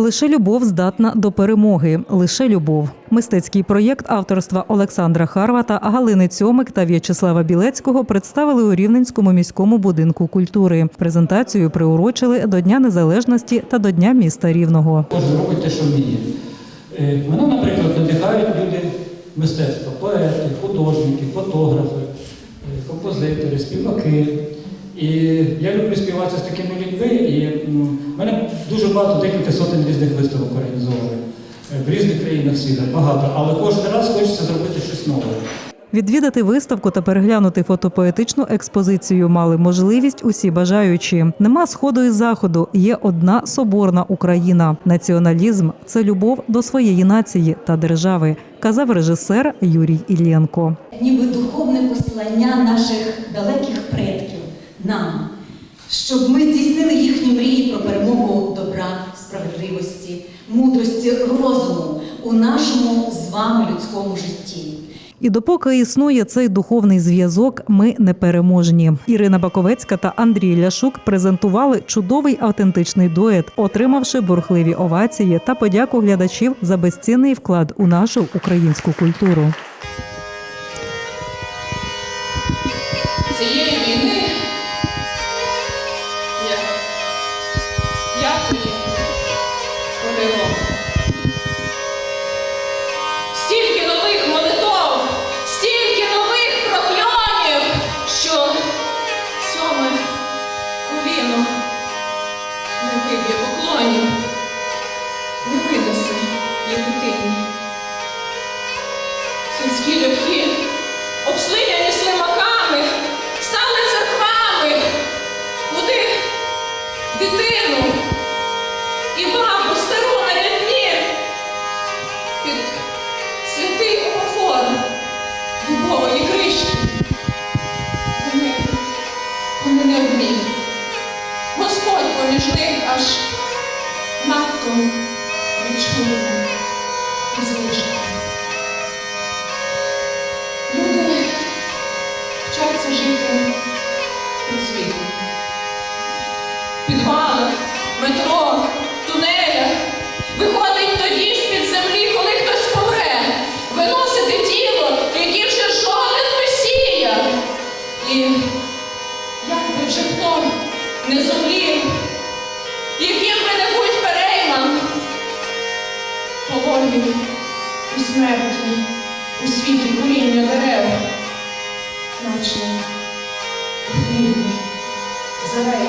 Лише любов здатна до перемоги. Лише любов. Мистецький проєкт авторства Олександра Харвата, Галини Цьомик та В'ячеслава Білецького представили у Рівненському міському будинку культури. Презентацію приурочили до Дня Незалежності та до Дня міста Рівного. Кожен робить те, що вміє. Е, Мене, наприклад, надихають люди мистецтва, поети, художники, фотографи, е, композитори, співаки. І я люблю співати з такими людьми, і в мене дуже багато, декілька сотень різних виставок організовано. Е, В різних країнах світу, багато, але кожен раз хочеться зробити щось нове. Відвідати виставку та переглянути фотопоетичну експозицію мали можливість усі бажаючі. Нема сходу і заходу. Є одна соборна Україна. Націоналізм це любов до своєї нації та держави, казав режисер Юрій Іллєнко. ніби духовне послання наших далеких предків нам, щоб ми здійснили їхні мрії про перемогу добра, справедливості, мудрості, розуму у нашому з вами людському житті. І допоки існує цей духовний зв'язок, ми непереможні. Ірина Баковецька та Андрій Ляшук презентували чудовий автентичний дует, отримавши бурхливі овації та подяку глядачів за безцінний вклад у нашу українську культуру. Вони. Господь поміж них аж надто відчув і звичайно. Світі коріння дерев, наче хвилі, зелені,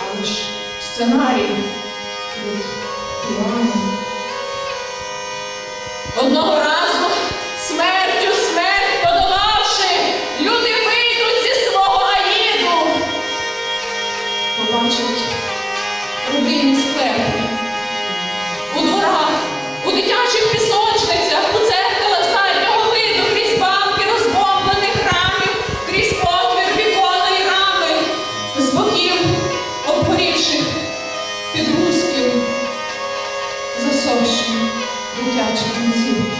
але ж сценарій 教师优雅成绩。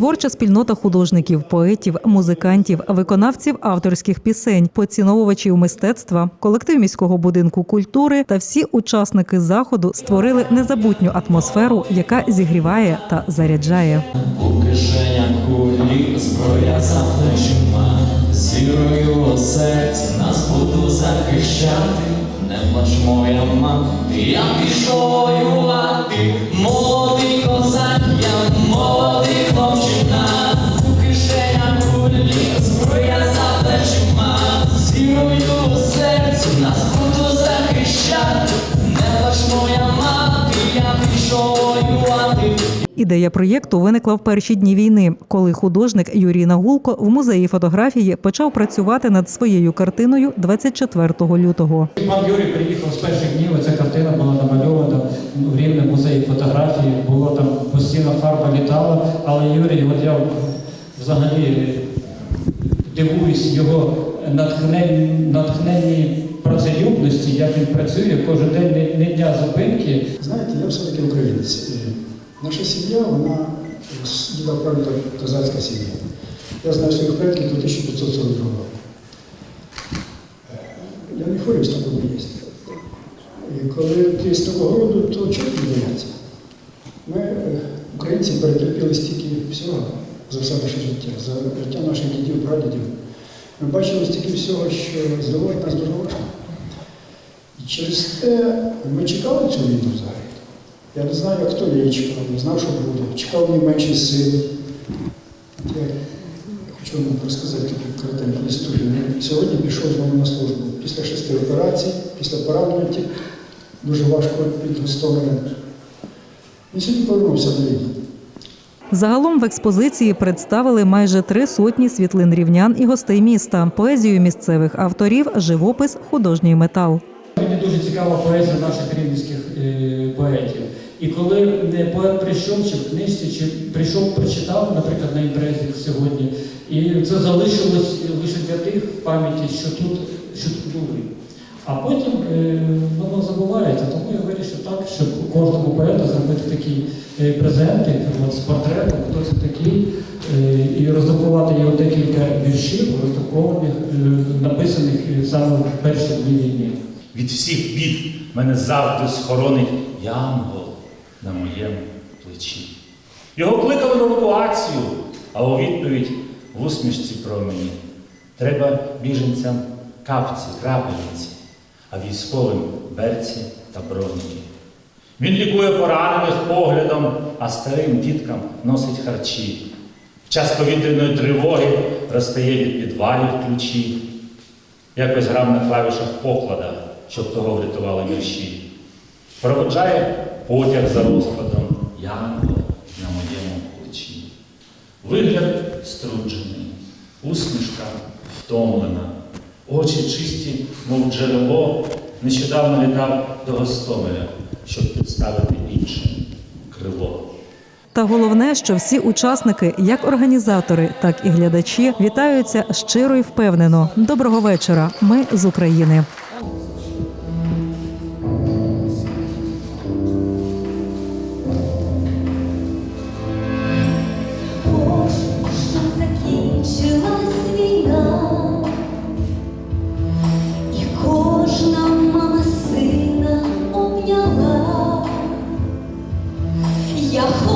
Творча спільнота художників, поетів, музикантів, виконавців авторських пісень, поціновувачів мистецтва, колектив міського будинку культури та всі учасники заходу створили незабутню атмосферу, яка зігріває та заряджає. У кишенях кулі зброя за зірою серці нас буду захищати. Не плач моя мати, я пішов воювати, молодий козак, я молодий Ідея проєкту виникла в перші дні війни, коли художник Юрій Нагулко в музеї фотографії почав працювати над своєю картиною 24 лютого. Пан Юрій приїхав з перших днів, ця картина була намальована в Рівному музеї фотографії, було там постійно фарба літала, але Юрій, от я взагалі дивуюсь його натхненні, натхненній працелюбності, як він працює кожен день не, дня зупинки. Знаєте, я все-таки українець. Наша сім'я, вона діда прадіда козацька сім'я. Я знаю своїх предків до 1542 року. Е, Я не хворів з такого місця. І коли ти з такого роду, то чого не бояться? Ми, е, українці, перетерпіли стільки всього за все наше життя, за життя наших дідів, прадідів. Ми бачили стільки всього, що здивувати нас дуже важко. І через те ми чекали цю війну взагалі. Я не знаю, хто я її чекав, не знав, що буде. Чекав мій менший син. Я хочу вам розказати таку коротеньку історію. Сьогодні пішов з нами на службу. Після шести операцій, після поранення, дуже важко підготовлений. Він сьогодні повернувся до війни. Загалом в експозиції представили майже три сотні світлин рівнян і гостей міста, поезію місцевих авторів, живопис, художній метал. Мені дуже цікава поезія наших рівненських е, поетів. І коли поет прийшов чи в книжці, чи прийшов, прочитав, наприклад, на імпрезі сьогодні, і це залишилось лише для тих в пам'яті, що тут, що тут були. А потім е, воно забувається, тому я вирішив так, щоб кожному поету зробити такі е, презенти от, з портретом, хто це такий, е, і роздрукувати його декілька віршів, роздрукованих, е, написаних е, саме в перші дні війни. Від всіх бід мене завжди схоронить янгол на моєму плечі. Його кликали в евакуацію, а у відповідь в усмішці про мені. Треба біженцям капці, крапельниці, а військовим берці та броніки. Він лікує поранених поглядом, а старим діткам носить харчі. В час повітряної тривоги розстає від підвалів ключі. Якось грав на клавішах поклада, щоб того врятували вірші. Проводжає потяг за розкладом янгол на моєму плечі. Вигляд струджений, усмішка втомлена, очі чисті, мов джерело, нещодавно літав до Гостомеля, щоб підставити інше крило. Та головне, що всі учасники, як організатори, так і глядачі, вітаються щиро і впевнено. Доброго вечора. Ми з України. Yeah.